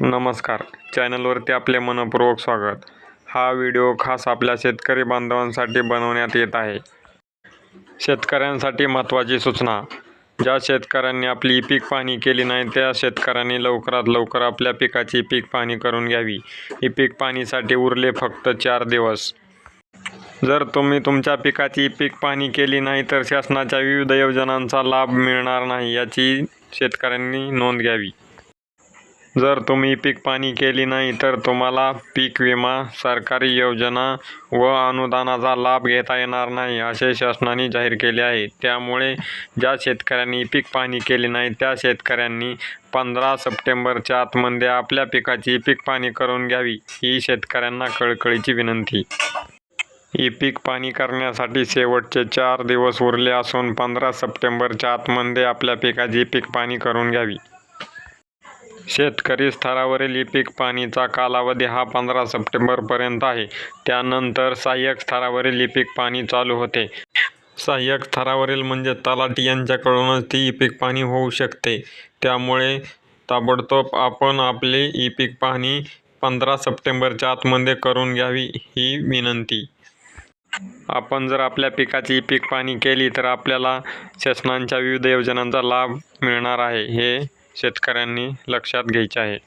नमस्कार. चॅनलवरती आपले मनपूर्वक स्वागत. हा व्हिडिओ खास आपल्या शेतकरी बांधवांसाठी बनवण्यात येत आहे. शेतकऱ्यांसाठी महत्त्वाची सूचना. ज्या शेतकऱ्यांनी आपली पीक पाहणी केली नाही त्या शेतकऱ्यांनी लवकरात लवकर आपल्या पिकाची पीक पाहणी करून घ्यावी. ही पीक पाहणीसाठी उरले फक्त चार दिवस. जर तुम्ही तुमच्या पिकाची पीक पाहणी केली नाही तर शासनाच्या विविध योजनांचा लाभ मिळणार नाही याची शेतकऱ्यांनी नोंद घ्यावी. जर तुम्ही पीक पाहणी केली नाही तर तुम्हाला पीक विमा सरकारी योजना व अनुदानाचा लाभ घेता येणार नाही असे शासनाने जाहीर केले आहे. त्यामुळे ज्या शेतकऱ्यांनी पीक पाहणी केली नाही त्या शेतकऱ्यांनी पंधरा सप्टेंबरच्या आतमध्ये आपल्या पिकाची पीक पाहणी करून घ्यावी ही शेतकऱ्यांना कळकळीची विनंती. ही पीक पाणी करण्यासाठी शेवटचे चार दिवस उरले असून पंधरा सप्टेंबरच्या आतमध्ये आपल्या पिकाची पीक पाणी करून घ्यावी. शेतकरी स्तरावरील ई पीक पाणीचा कालावधी हा पंधरा सप्टेंबरपर्यंत आहे. त्यानंतर सहाय्यक स्तरावरील ई पीक पाणी चालू होते. सहाय्यक स्तरावरील म्हणजे तलाठी यांच्याकडूनच ती ई पीक पाणी होऊ शकते. त्यामुळे ताबडतोब आपण आपली ई पीक पाहणी पंधरा सप्टेंबरच्या आतमध्ये करून घ्यावी ही विनंती. आपण जर आपल्या पिकाची पीक पाहणी केली तर आपल्याला शासनांच्या विविध योजनांचा लाभ मिळणार आहे. हे शेतकऱ्यांनी लक्षात घ्यायचे आहे.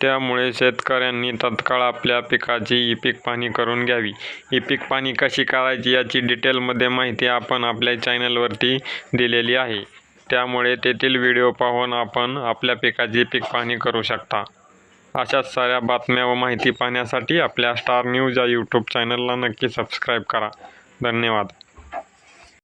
त्यामुळे शेतकऱ्यांनी तत्काळ आपल्या पिकाची ई पीक पाहणी करून घ्यावी. ई पीक पाहणी कशी करायची याची डिटेलमध्ये माहिती आपण आपल्या चॅनलवरती दिलेली आहे. त्यामुळे तेथील व्हिडिओ पाहून आपण आपल्या पिकाची पीक पाहणी करू शकता. अशाच साऱ्या बातम्या व माहिती पाहण्यासाठी आपल्या स्टार न्यूज या यूट्यूब चॅनलला नक्की सबस्क्राईब करा. धन्यवाद.